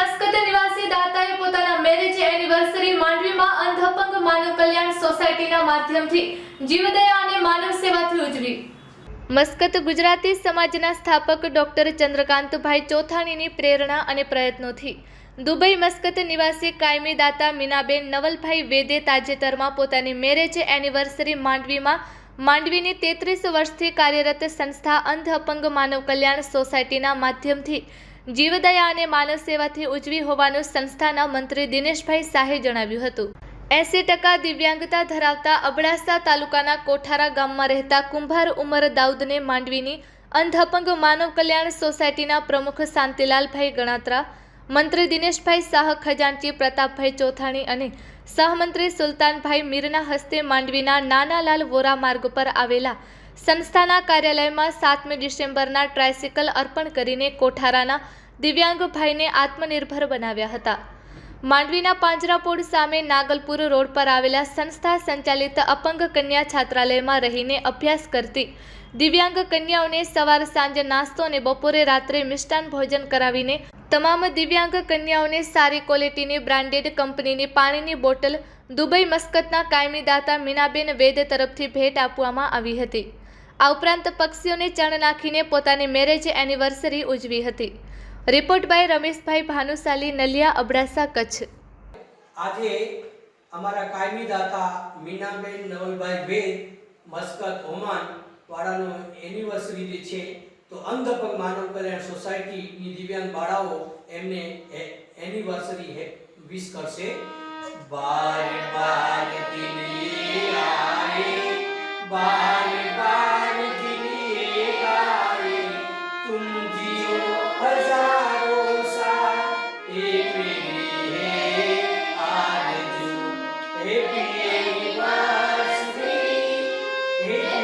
બનાસકાંઠા નિવાસી દાતાએ પોતાના marriage anniversary માંડવીમાં અંધપંગ માનવ કલ્યાણ સોસાયટીના માધ્યમથી જીવદયા અને માનવ સેવાથી ઉજવી. મસ્કત ગુજરાતી સમાજના સ્થાપક ડોક્ટર ચંદ્રકાંતભાઈ ચોથાણીની પ્રેરણા અને પ્રયત્નોથી દુબઈ મસ્કત નિવાસી કાયમી દાતા મીનાબેન નવલભાઈ વેદે તાજેતરમાં પોતાની મેરેજ એનિવર્સરી માંડવીમાં માંડવીની તેત્રીસ વર્ષથી કાર્યરત સંસ્થા અંધ અપંગ માનવ કલ્યાણ સોસાયટીના માધ્યમથી જીવદયા અને માનવ સેવાથી ઉજવી હોવાનું સંસ્થાના મંત્રી દિનેશભાઈ શાહે જણાવ્યું હતું. એંસી ટકા દિવ્યાંગતા ધરાવતા અબડાસા તાલુકાના કોઠારા ગામમાં રહેતા કુંભાર ઉમર દાઉદને માંડવીની અંધપંગ માનવ કલ્યાણ સોસાયટીના પ્રમુખ શાંતિલાલભાઈ ગણાત્રા, મંત્રી દિનેશભાઈ શાહ ખજાનચી પ્રતાપભાઈ ચોથાણી અને સહમંત્રી સુલતાનભાઈ મીરના હસ્તે માંડવીના નાનાલાલ વોરા માર્ગ પર આવેલા સંસ્થાના કાર્યાલયમાં સાતમી ડિસેમ્બરના ટ્રાયસિકલ અર્પણ કરીને કોઠારાના દિવ્યાંગ ભાઈને આત્મનિર્ભર બનાવ્યા હતા. માંડવીના પાંજરાપોળ સામે નાગલપુર રોડ પર આવેલા સંસ્થા સંચાલિત અપંગ કન્યા છાત્રાલયમાં રહીને અભ્યાસ કરતી દિવ્યાંગ કન્યાઓને સવાર સાંજે નાસ્તો અને બપોરે રાત્રે મિષ્ટાન ભોજન કરાવીને તમામ દિવ્યાંગ કન્યાઓને સારી ક્વોલિટીની બ્રાન્ડેડ કંપનીની પાણીની બોટલ દુબઈ મસ્કતના કાયમી દાતા મીનાબેન વેદ તરફથી ભેટ આપવામાં આવી હતી. આ ઉપરાંત પક્ષીઓને ચણ નાખીને પોતાની મેરેજ એનિવર્સરી ઉજવી હતી. Report by Rameshbhai Bhanushali, Naliya Abdasa, Kutch. આજે અમારા કાયમી મીનાબેન નવલભાઈ વેદ મસ્કત ઓમાન વાળાનો એનિવર્સરી જે છે તો અંધપંગ માનવ કલ્યાણ સોસાયટીની દિવ્યાંગ બાળાઓ એમને એનિવર્સરી વિશ કરશે બાર બાર દિલી આય બાર બાર દિલી આય તુમ જીઓ હજારો સાલ એ મેરી હે આરજુ હે પીએ વાસરી હે